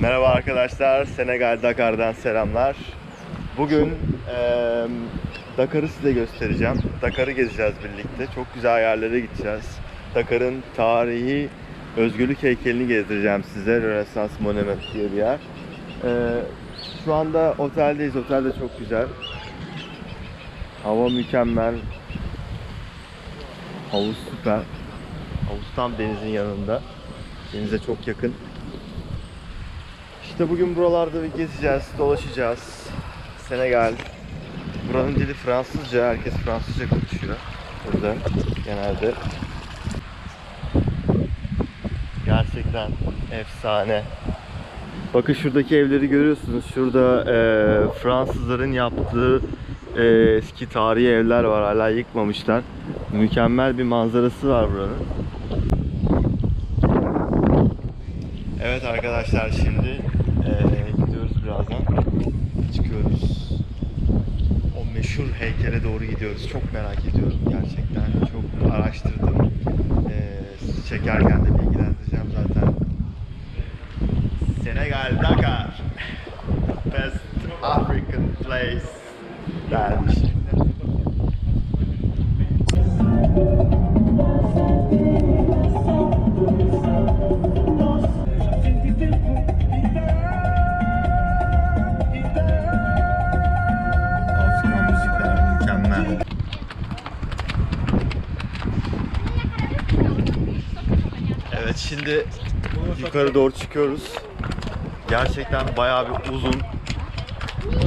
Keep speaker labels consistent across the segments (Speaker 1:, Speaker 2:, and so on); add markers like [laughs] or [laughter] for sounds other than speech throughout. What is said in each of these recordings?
Speaker 1: Merhaba arkadaşlar, Senegal Dakar'dan selamlar. Bugün e, Dakar'ı size göstereceğim. Dakar'ı gezeceğiz birlikte. Çok güzel yerlere gideceğiz. Dakar'ın tarihi özgürlük heykelini gezdireceğim size. Rönesans Monument diye bir yer. E, şu anda oteldeyiz. Otel de çok güzel. Hava mükemmel. Havuz süper. Havuz tam denizin yanında. Denize çok yakın. İşte bugün buralarda bir gezeceğiz, dolaşacağız. Senegal. Buranın dili Fransızca, herkes Fransızca konuşuyor burada genelde. Gerçekten efsane. Bakın şuradaki evleri görüyorsunuz. Şurada eee, Fransızların yaptığı eee, eski tarihi evler var. Hala yıkmamışlar. Mükemmel bir manzarası var buranın. Evet arkadaşlar şimdi eee, gidiyoruz birazdan. Çıkıyoruz. O meşhur heykele doğru gidiyoruz. Çok merak ediyorum gerçekten. Çok araştırdım. Eee çekerken de bilgilendireceğim zaten. Senegal Dakar. Best African place. Gelmiş. Evet şimdi yukarı doğru çıkıyoruz. Gerçekten bayağı bir uzun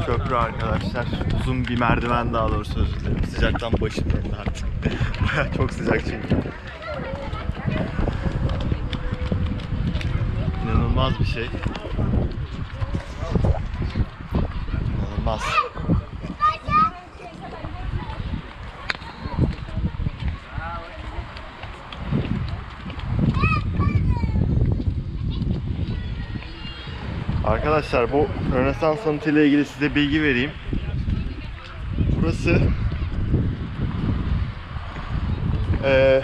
Speaker 1: köprü arkadaşlar. Uzun bir merdiven daha doğrusu özür dilerim. Sıcaktan başım döndü artık. bayağı [laughs] çok sıcak çünkü. İnanılmaz bir şey. İnanılmaz. Arkadaşlar bu Rönesans sanatı ile ilgili size bilgi vereyim. Burası eee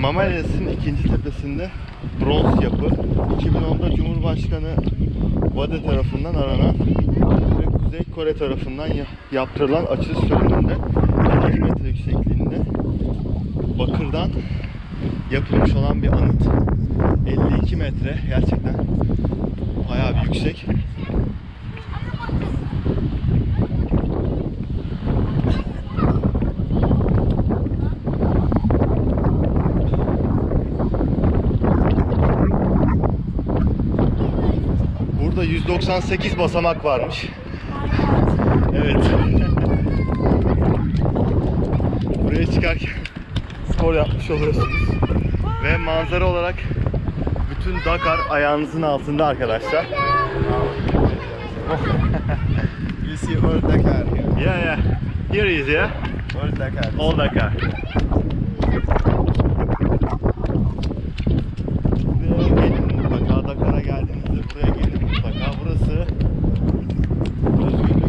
Speaker 1: Mamalyas'ın ikinci tepesinde bronz yapı. 2010'da Cumhurbaşkanı Wade tarafından aranan ve Kuzey Kore tarafından ya- yaptırılan açılış töreninde 50 metre yüksekliğinde bakırdan yapılmış olan bir anıt. 52 metre gerçekten bayağı bir yüksek. Burada 198 basamak varmış. Evet. Buraya çıkarken spor yapmış oluyorsunuz. Ve manzara olarak bütün Dakar ayağınızın altında arkadaşlar. [laughs]
Speaker 2: You see all Dakar here.
Speaker 1: Yeah yeah. Here is yeah.
Speaker 2: All Dakar.
Speaker 1: All Dakar. Buraya gelin mutlaka. Dakar'a geldiğinizde buraya gelin mutlaka. Burası özgürlük.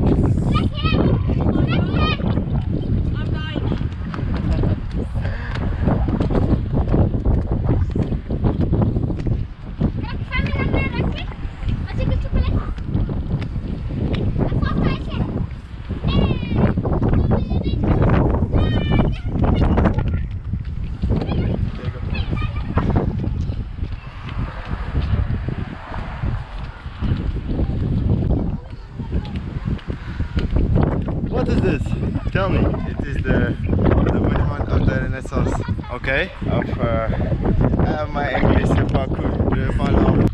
Speaker 1: What is this? Tell me.
Speaker 2: It is the the monument of the Renaissance
Speaker 1: Okay.
Speaker 2: of uh, my English is pas cool. Je parle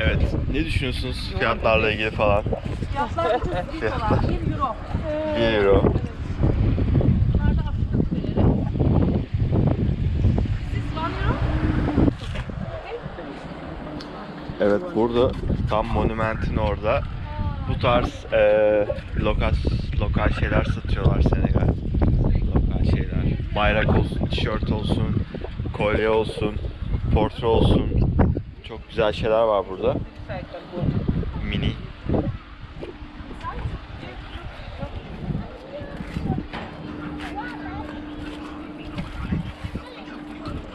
Speaker 1: Evet. Ne düşünüyorsunuz fiyatlarla ilgili falan?
Speaker 3: Fiyatlar ucuz değil
Speaker 1: Fiyatlar.
Speaker 3: falan. 1 euro.
Speaker 1: 1 euro.
Speaker 3: Bunlar da Afrika kuleleri. Siz 1 euro.
Speaker 1: Evet burada tam monumentin orada bu tarz eee lokal lokal şeyler satıyorlar Senegal. Bayrak olsun, tişört olsun, kolye olsun, portre olsun. Çok güzel şeyler var burada. Mini.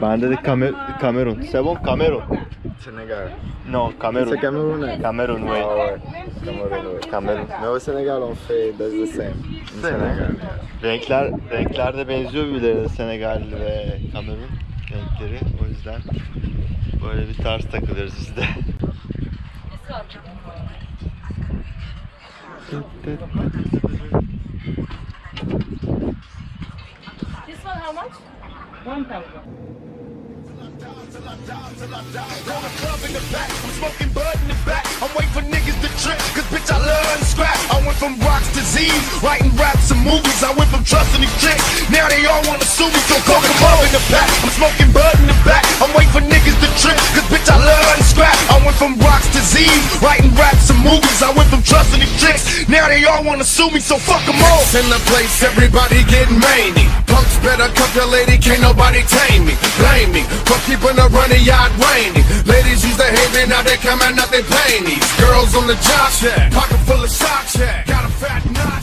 Speaker 1: Bende de kamer Kamerun. C'est bon Kamerun.
Speaker 2: Sénégal.
Speaker 1: No, Cameroon.
Speaker 2: C'est Camerounais.
Speaker 1: Cameroon, oui.
Speaker 2: Ah ouais. Cameroun, oui.
Speaker 1: Cameroun.
Speaker 2: Mais au Sénégal, on fait that's the same. Sénégal.
Speaker 1: Renkler, renkler de benziyor birbirlerine Senegal ve Kamerun renkleri. O yüzden böyle bir tarz takılıyoruz biz de.
Speaker 3: This one how much? One thousand.
Speaker 4: club in the back. I'm smoking bud in the back. I'm waiting for niggas to trip, cause bitch, I love to scrap. I went from rocks to Z's, writing raps and movies. I went from trusting these chicks. Now they all wanna sue me, so coca club in the back. I'm smoking bud in the back. I'm waiting for niggas to trip, cause bitch, I love to scrap. I went from rocks to Z's, writing raps and movies. I went from trusting these chicks. Now they all wanna sue me, so fuck them all.
Speaker 5: in the place, everybody getting mangy. Better cuff your lady, can't nobody tame me. Blame me for keeping a running yard raining. Ladies used to hate me, now they coming out they panties. Girls on the job shack, pocket full of socks, yeah. Got a fat notch.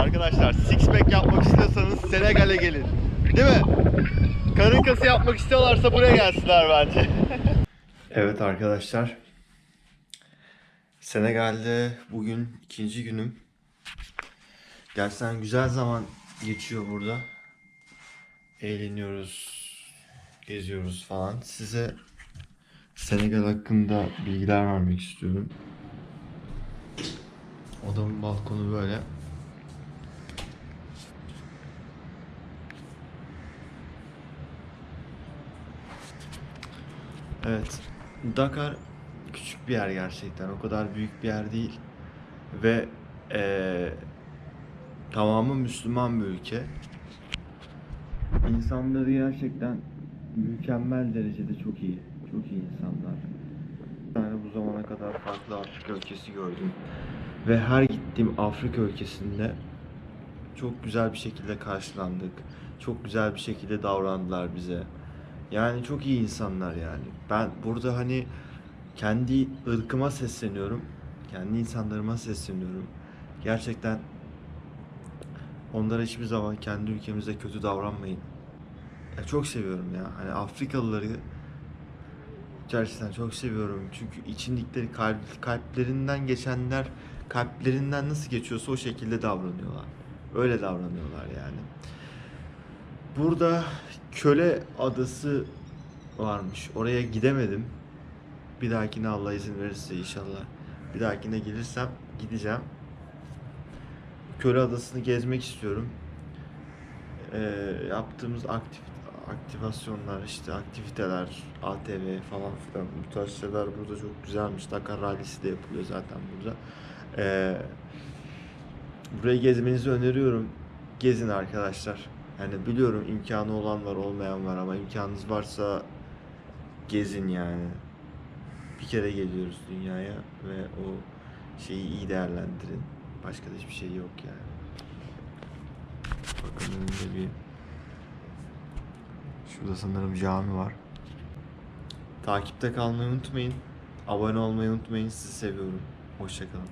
Speaker 1: Arkadaşlar six pack yapmak istiyorsanız Senegal'e gelin. Değil mi? Karın kası yapmak istiyorlarsa buraya gelsinler bence. [laughs] evet arkadaşlar. Senegal'de bugün ikinci günüm. Gerçekten güzel zaman geçiyor burada. Eğleniyoruz, geziyoruz falan. Size Senegal hakkında bilgiler vermek istiyorum. Odamın balkonu böyle. Evet. Dakar bir yer gerçekten. O kadar büyük bir yer değil. Ve eee tamamı Müslüman bir ülke. İnsanları gerçekten mükemmel derecede çok iyi. Çok iyi insanlar. Yani bu zamana kadar farklı Afrika ülkesi gördüm. Ve her gittiğim Afrika ülkesinde çok güzel bir şekilde karşılandık. Çok güzel bir şekilde davrandılar bize. Yani çok iyi insanlar yani. Ben burada hani kendi ırkıma sesleniyorum. Kendi insanlarıma sesleniyorum. Gerçekten Onlara hiçbir zaman kendi ülkemizde kötü davranmayın. Ya çok seviyorum ya. Hani Afrikalıları gerçekten çok seviyorum. Çünkü içindikleri kalp, kalplerinden geçenler kalplerinden nasıl geçiyorsa o şekilde davranıyorlar. Öyle davranıyorlar yani. Burada köle adası varmış. Oraya gidemedim. Bir dahakine Allah izin verirse inşallah. Bir dahakine gelirsem gideceğim. Köle Adası'nı gezmek istiyorum. Ee, yaptığımız aktif aktivasyonlar işte aktiviteler, ATV falan filan bu tarz şeyler burada çok güzelmiş. Dakar Rallisi de yapılıyor zaten burada. Ee, burayı gezmenizi öneriyorum. Gezin arkadaşlar. Yani biliyorum imkanı olan var olmayan var ama imkanınız varsa gezin yani. Bir kere geliyoruz dünyaya ve o şeyi iyi değerlendirin. Başka da hiçbir şey yok yani. Bakın önünde bir Şurada sanırım cami var. Takipte kalmayı unutmayın. Abone olmayı unutmayın. Sizi seviyorum. Hoşçakalın.